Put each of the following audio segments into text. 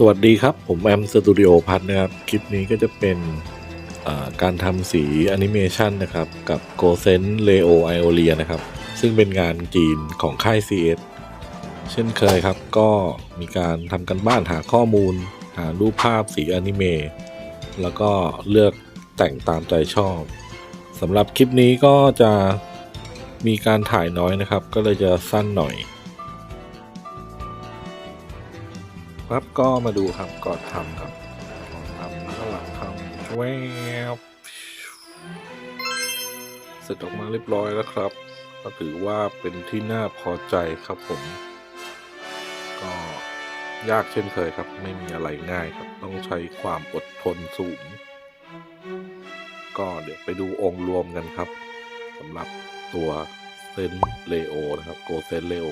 สวัสดีครับ ผมแอมสตูดิโอพัทนะครับ คลิปนี้ก็จะเป็นการทำสีแอนิเมชันนะครับ กับ g o s e n Leo i o l i a นะครับ ซึ่งเป็นงานจีนของค่าย CS เช่นเคยครับ ก็มีการทำกันบ้านหาข้อมูล หารูปภาพสีอนิเมะแล้วก็เลือกแต่งตามใจชอบสำหรับคลิปนี้ก็จะมีการถ่ายน้อยนะครับ ก็เลยจะสั้นหน่อย ครับก็มาดูครับก่อนทำครับก่อนทำแล้วก็หลังทำแวบเสร็จออกมาเรียบร้อยแล้วครับ ก็ถือว่าเป็นที่น่าพอใจครับผม ก็ยากเช่นเคยครับ ไม่มีอะไรง่ายครับ ต้องใช้ความอดทนสูง ก็เดี๋ยวไปดูองค์รวมกันครับสำหรับตัวเซนเลโอนะครับ โกเซนเลโอ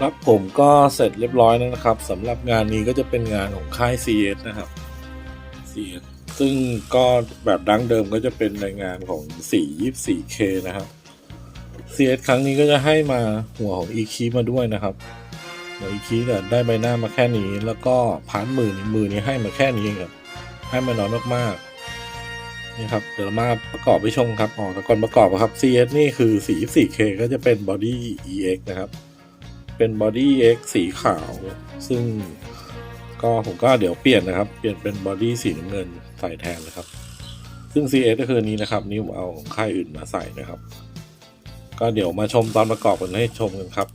ครับผมก็เสร็จเรียบร้อยแล้วนะครับสำหรับงานนี้ก็จะเป็นงานของค่าย CS นะครับ CS ซึ่งก็แบบดั้งเดิมก็จะเป็นในงานของ 424K นะครับ CS ครั้งนี้ก็จะให้มาหัวของ e k มาด้วยนะครับหัว e k เนี่ยได้ใบหน้ามาแค่นี้ แล้วก็พาร์ทมือนี่มือนี้ให้มาแค่นี้เองครับ ให้มาน้อยมากๆนี่ครับเดี๋ยวมาประกอบไปชมครับอ๋อแต่ก่อนประกอบอะครับ CS นี่คือ 424K ก็จะเป็น Body EX นะครับ เป็น Body X สีขาว ซึ่งก็ผมก็เดี๋ยวเปลี่ยนนะครับ เปลี่ยนเป็น Body สีน้ำเงินใส่แทนนะครับ ซึ่ง CS ก็คือนี้นะครับ นี่ผมเอาของค่ายอื่นมาใส่นะครับ ก็เดี๋ยวมาชมตอนประกอบกันให้ชมกันครับ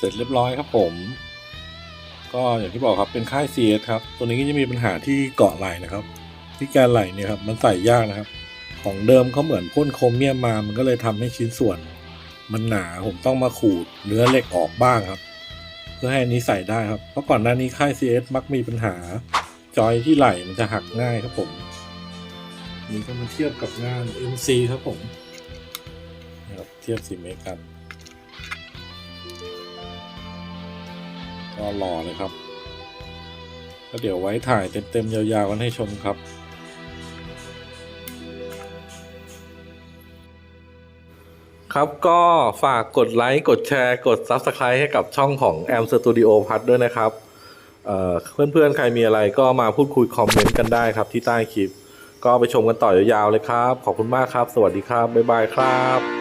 เสร็จเรียบร้อยครับผม ก็อย่างที่บอกครับเป็นค่าย CS ครับ ตัวนี้ก็จะมีปัญหาที่เกาะไหลนะครับ ที่แกนไหลเนี่ยครับมันใส่ยากนะครับ ของเดิมเขาเหมือนพ่นโครเมียมมา มันก็เลยทำให้ชิ้นส่วน มันหนาผมต้องมาขูดเนื้อเหล็กออกบ้างครับ เพื่อให้อันนี้ใส่ได้ครับ เพราะก่อนหน้านี้ค่าย CS มักมีปัญหา จอยที่ไหลมันจะหักง่ายครับผม นี่ก็มาเทียบกับงาน MC ครับผมเทียบสีเมตรกัน ก็รอเลยครับก็เดี๋ยวไว้ถ่ายเต็มๆยาวๆกันให้ชมครับ ครับก็ฝากกดไลค์ กดแชร์ กด Subscribe ให้กับช่องของ Am Studio พัดด้วยนะครับเเพื่อนๆ ใครมีอะไรก็มาพูดคุยคอมเมนต์กันได้ครับที่ใต้คลิป ก็ไปชมกันต่อยาวๆเลยครับ ขอบคุณมากครับ สวัสดีครับ บ๊ายบายครับ